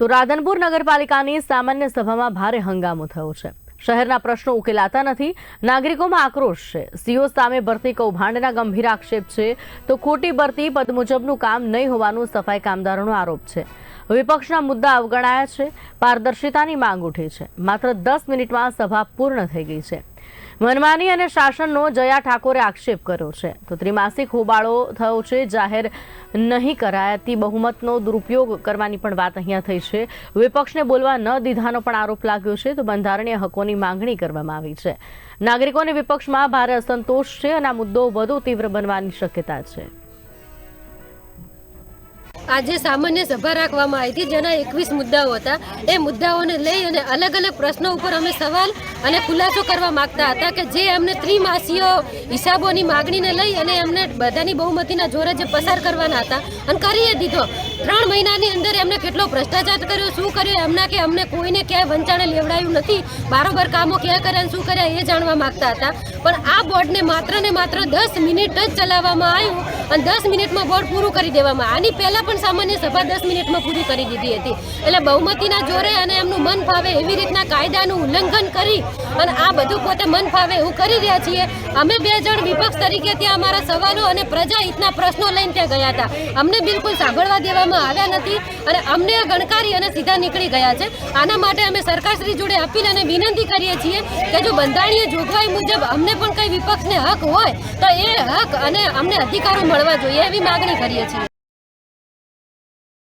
તો રાધનપુર નગરપાલિકાની સામાન્ય સભામાં ભારે હંગામો થયો છે. શહેરના પ્રશ્નો ઉકેલાતા નથી, નાગરિકોમાં આક્રોશ છે. સીઓ સામે ભરતી કૌભાંડના ગંભીર આક્ષેપ છે, તો ખોટી ભરતી પદ મુજબનું કામ નહીં હોવાનું સફાઈ કામદારોનો આરોપ છે. વિપક્ષના મુદ્દા અવગણાયા છે, પારદર્શિતાની માંગ ઉઠી છે. માત્ર દસ મિનિટમાં સભા પૂર્ણ થઈ ગઈ છે. મનમાની અને શાસનનો જયા ઠાકોરે આક્ષેપ કર્યો છે. તો ત્રિમાસિક હોબાળો થયો છે, જાહેર નહીં કરાયાતી બહુમતનો દુરુપયોગ કરવાની પણ વાત અહીંયા થઈ છે. વિપક્ષને બોલવા ન દીધાનો પણ આરોપ લાગ્યો છે, તો બંધારણીય હકોની માંગણી કરવામાં આવી છે. નાગરિકોને વિપક્ષમાં ભારે અસંતોષ છે અને આ મુદ્દો વધુ તીવ્ર બનવાની શક્યતા છે. આજે સામાન્ય સભા રાખવામાં આવી હતી, જેના એકવીસ મુદ્દાઓ હતા. એ મુદ્દાઓને લઈ અને અલગ અલગ પ્રશ્નો ઉપર અમે સવાલ અને ખુલાસો કરવા માંગતા હતા કે જે અમને ત્રિમાસીઓ હિસાબોની માગણીને લઈ અને એમને બધાની બહુમતીના જોરે જે પસાર કરવાના હતા, અને કરીએ દીધો. ત્રણ મહિનાની અંદર એમને કેટલો ભ્રષ્ટાચાર કર્યો, શું કર્યું, એમના કે અમને કોઈને ક્યાંય વંચાણે લેવડાયું નથી. બારોબર કામો ક્યાં કર્યા અને શું કર્યા એ જાણવા માંગતા હતા. પણ આ બોર્ડને માત્ર ને માત્ર દસ મિનિટ જ ચલાવવામાં આવ્યું અને દસ મિનિટમાં બોર્ડ પૂરું કરી દેવામાં આની પહેલાં પણ સામાન્ય સભા દસ મિનિટમાં પૂરી કરી દીધી હતી. એટલે બહુમતીના જોરે અને એમનું મન ફાવે એવી રીતના કાયદાનું ઉલ્લંઘન કરી અને આ બધું પોતે મન ફાવે એવું કરી રહ્યા છીએ. અમે બે જણ વિપક્ષ તરીકે ત્યાં અમારા સવાલો અને પ્રજા હિતના પ્રશ્નો લઈને ત્યાં ગયા હતા. અમને બિલકુલ સાંભળવા દેવામાં આવ્યા નથી અને અમને ગણકારી અને સીધા નીકળી ગયા છે. આના માટે અમે સરકારશ્રી જોડે અપીલ અને વિનંતી કરીએ છીએ કે જો બંધારણીય જોગવાઈ મુજબ અમને પણ કઈ વિપક્ષને હક હોય, તો એ હક અને અમને અધિકારો મળવા જોઈએ એવી માગણી કરીએ છીએ.